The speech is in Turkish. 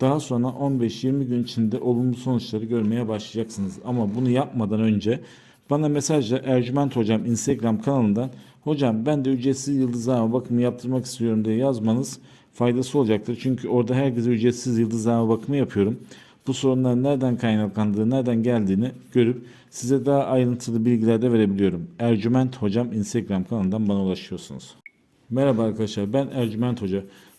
Daha sonra 15-20 gün içinde olumlu sonuçları görmeye başlayacaksınız. Ama bunu yapmadan önce bana mesajla Ercüment Hocam Instagram kanalından Hocam ben de ücretsiz yıldızlama bakımı yaptırmak istiyorum diye yazmanız faydası olacaktır. Çünkü orada herkese ücretsiz yıldızlama bakımı yapıyorum. Bu sorunların nereden kaynaklandığı, nereden geldiğini görüp size daha ayrıntılı bilgiler de verebiliyorum. Ercüment Hocam Instagram kanalından bana ulaşıyorsunuz. Merhaba arkadaşlar ben Ercüment Hoca.